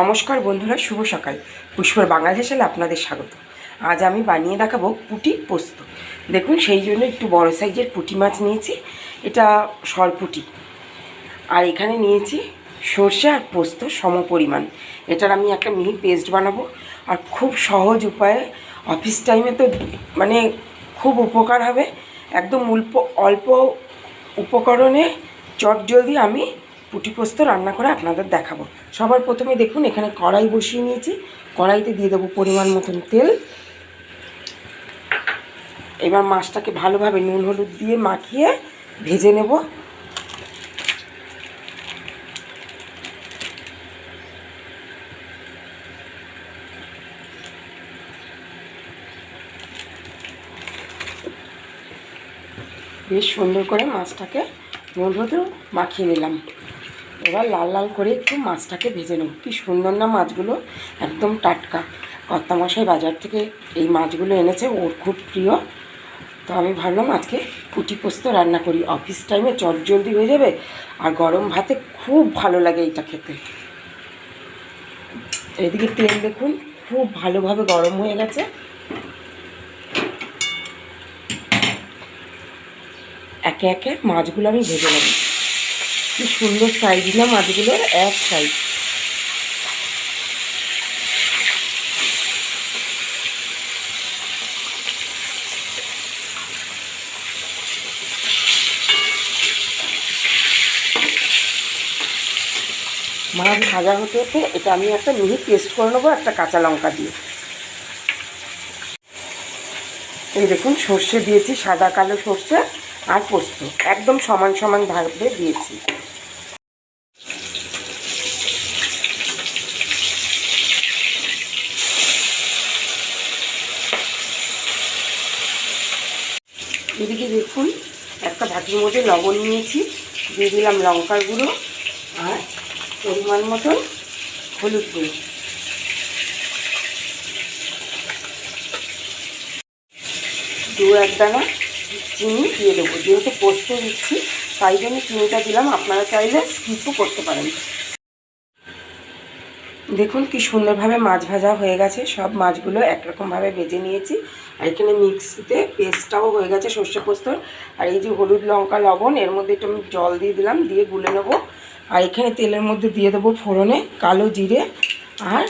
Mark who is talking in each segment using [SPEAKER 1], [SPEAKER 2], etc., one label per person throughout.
[SPEAKER 1] নমস্কার বন্ধুরা, শুভ সকাল। পুষ্পর বাঙাল হেসেলে আপনাদের স্বাগত। আজ আমি বানিয়ে দেখাবো পুটি পোস্ত। দেখুন, সেই জন্য একটু বড় সাইজের পুঁটি মাছ নিয়েছি। এটা সরপুটি আর এখানে নিয়েছি সর্ষে আর পোস্ত সম পরিমাণ এটার আমি একটা মিহি পেস্ট বানাবো। আর খুব সহজ উপায়ে অফিস টাইমে তো মানে খুব উপকার হবে। একদম অল্প অল্প উপকরণে চটজলদি আমি পুঁটি পোস্ত রান্না করে আপনাদের দেখাবো। সবার প্রথমে দেখুন, এখানে কড়াই বসিয়ে নিয়েছি। কড়াইতে দিয়ে দেবো পরিমাণ মতন তেল। এবার মাছটাকে ভালোভাবে নুন হলুদ দিয়ে মাখিয়ে ভেজে নেব। বেশ সুন্দর করে মাছটাকে নুন হলুদ মাখিয়ে নিলাম। এবার লাল লাল করে একটু মাছটাকে ভেজে নেব। কি সুন্দর না মাছগুলো? একদম টাটকা। কর্তামশাই বাজার থেকে এই মাছগুলো এনেছে, ওর খুব প্রিয়। তো আমি ভাবলাম আজকে পুঁটি পোস্ত রান্না করি। অফিস টাইমে চট জলদি হয়ে যাবে, আর গরম ভাতে খুব ভালো লাগে এইটা খেতে। এদিকে তেল দেখুন, খুব ভালোভাবে গরম হয়ে গেছে। একে একে মাছগুলো আমি ভেজে নেব। কি সুন্দর সাইজ না মাছগুলোর এক সাইজ মাছ ভাজা হতে হতে এটা আমি একটা মিহি পেস্ট করে নেব, একটা কাঁচা লঙ্কা দিয়ে। এই দেখুন, সর্ষে দিয়েছি, সাদা কালো সর্ষে আর পোস্ত। একদম সমান সমান ভাবে দিয়েছি। এদিকে দেখুন, একটা ভাটির মধ্যে লবণ নিয়েছি, দিয়ে দিলাম লঙ্কার গুঁড়ো আর পরিমাণ মতন হলুদ গুঁড়ো। দু এক দানা চিনি দিয়ে দেবো। যেহেতু পোস্ত দিচ্ছি, তাই জন্য চিনিটা দিলাম। আপনারা চাইলে স্কিপও করতে পারেন। দেখুন কি সুন্দরভাবে মাছ ভাজা হয়ে গেছে। সব মাছগুলো একরকমভাবে ভেজে নিয়েছি। আর এখানে মিক্সিতে পেস্টটাও হয়ে গেছে সর্ষে পোস্তর। আর এই যে হলুদ লঙ্কা, লবণ, এর মধ্যে একটু আমি জল দিয়ে দিলাম, দিয়ে গুলে নেব। আর এখানে তেলের মধ্যে দিয়ে দেবো ফোড়নে কালো জিরে আর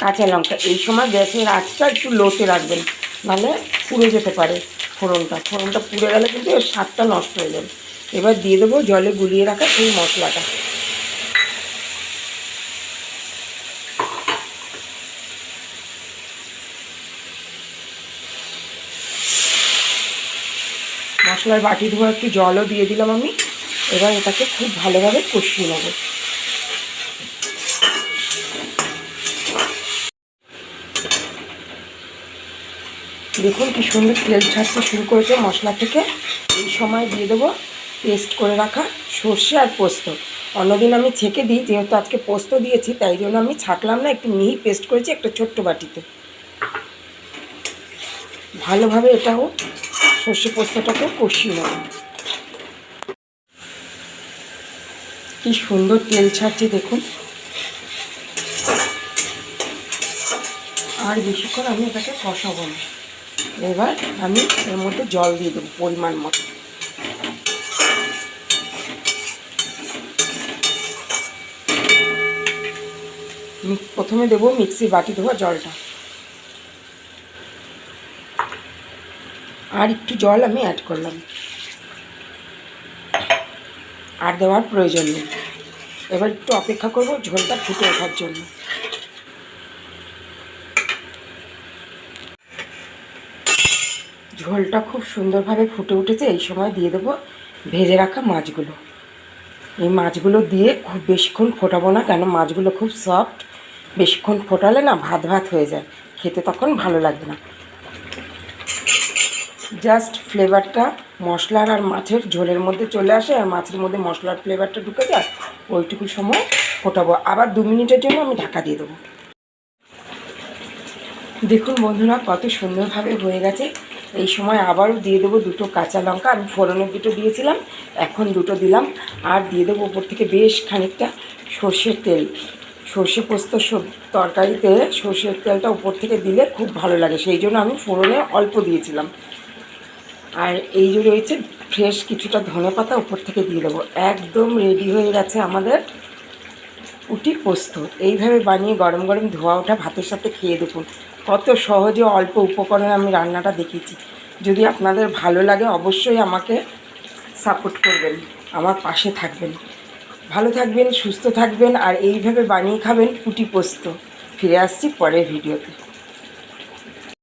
[SPEAKER 1] কাঁচা লঙ্কা। এই সময় গ্যাসের আঁচটা একটু লোতে রাখবেন, নাহলে পুড়ে যেতে পারে ফোড়নটা। ফোড়নটা পুড়ে গেলে কিন্তু এর স্বাদটা নষ্ট হয়ে যাবে। এবার দিয়ে দেবো জলে গুলিয়ে রাখা সেই মশলাটা। মশলার বাটি ধোয়া একটু জলও দিয়ে দিলাম আমি। এবার এটাকে খুব ভালোভাবে কষিয়ে নেব। দেখুন কি সুন্দর তেল ছাড়তে শুরু করেছে মশলা থেকে। এই সময় দিয়ে দেবো পেস্ট করে রাখা সর্ষে আর পোস্ত। অন্যদিন আমি ছেঁকে দিই, যেহেতু আজকে পোস্ত দিয়েছি, তাই জন্য আমি ছাকলাম না, একটু মিহি পেস্ট করেছি একটা ছোট্ট বাটিতে। ভালোভাবে এটাও সর্ষে পোস্তটাকে কষিয়ে নেব। কি সুন্দর তেল ছাড়ছে দেখুন। আর বেশিক্ষণ আমি এটাকে কষাবো না। এবার আমি এর মধ্যে জল দিয়ে দেবো পরিমাণ মতো। প্রথমে দেবো মিক্সি বাটি ধোয়া জলটা। আর একটু জল আমি অ্যাড করলাম। আর দেওয়ার প্রয়োজন নেই। এবার একটু অপেক্ষা করব ঝোলটা ফুটে ওঠার জন্য। ঝোলটা খুব সুন্দরভাবে ফুটে উঠেছে, এই সময় দিয়ে দেবো ভেজে রাখা মাছগুলো। এই মাছগুলো দিয়ে খুব বেশিক্ষণ ফোটাবো না, কেন মাছগুলো খুব সফট বেশিক্ষণ ফোটালে না ভাত ভাত হয়ে যায়। খেতে তখন ভালো লাগবে না। জাস্ট ফ্লেভারটা মশলার আর মাছের ঝোলের মধ্যে চলে আসে আর মাছের মধ্যে মশলার ফ্লেভারটা ঢুকে যায় ওইটুকু সময় ফোটাবো। আবার দু মিনিটের জন্য আমি ঢাকা দিয়ে দেবো। দেখুন বন্ধুরা, কত সুন্দরভাবে হয়ে গেছে। এই সময় আবারও দিয়ে দেবো দুটো কাঁচা লঙ্কা। আমি ফোড়নের দুটো দিয়েছিলাম, এখন দুটো দিলাম। আর দিয়ে দেবো ওপর থেকে বেশ খানিকটা সর্ষের তেল। সর্ষে পোস্ত তরকারিতে সর্ষের তেলটা উপর থেকে দিলে খুব ভালো লাগে। সেই জন্য আমি ফোড়নে অল্প দিয়েছিলাম। আর এই যে রয়েছে ফ্রেশ কিছুটা ধনে পাতা উপর থেকে দিয়ে দেবো। একদম রেডি হয়ে গেছে আমাদের উটি পোস্ত। এইভাবে বানিয়ে গরম গরম ধোয়া ওঠা ভাতের সাথে খেয়ে দেখুন। কত সহজে অল্প উপকরণে আমি রান্নাটা দেখেছি যদি আপনাদের ভালো লাগে অবশ্যই আমাকে সাপোর্ট করবেন, আমার পাশে থাকবেন। ভালো থাকবেন, সুস্থ থাকবেন, আর এইভাবে বানিয়ে খাবেন পুটি পোস্ত। ফিরে আসছি পরের ভিডিওতে